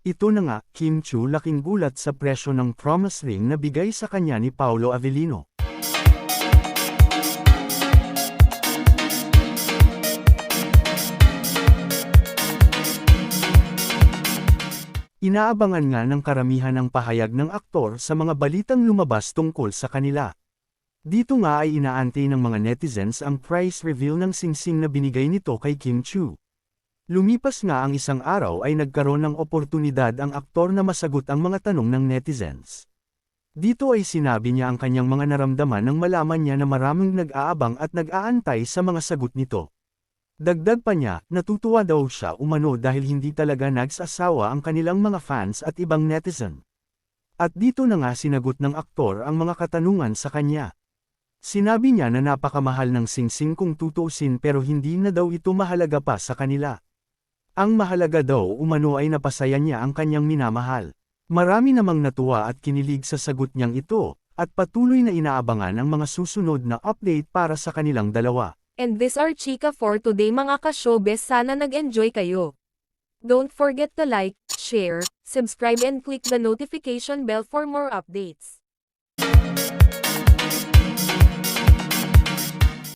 Ito na nga, Kim Chu laking gulat sa presyo ng promise ring na bigay sa kanya ni Paolo Avellino. Inaabangan nga ng karamihan ang pahayag ng aktor sa mga balitang lumabas tungkol sa kanila. Dito nga ay inaantay ng mga netizens ang price reveal ng singsing na binigay nito kay Kim Chu. Lumipas nga ang isang araw ay nagkaroon ng oportunidad ang aktor na masagot ang mga tanong ng netizens. Dito ay sinabi niya ang kanyang mga naramdaman nang malaman niya na maraming nag-aabang at nag-aantay sa mga sagot nito. Dagdag pa niya, natutuwa daw siya umano dahil hindi talaga nagsasawa ang kanilang mga fans at ibang netizen. At dito na nga sinagot ng aktor ang mga katanungan sa kanya. Sinabi niya na napakamahal ng singsing kung tutuusin pero hindi na daw ito mahalaga pa sa kanila. Ang mahalaga daw umano ay napasaya niya ang kanyang minamahal. Marami namang natuwa at kinilig sa sagot niyang ito, at patuloy na inaabangan ang mga susunod na update para sa kanilang dalawa. And this are chika for today mga ka-showbiz sana nag-enjoy kayo. Don't forget to like, share, subscribe and click the notification bell for more updates.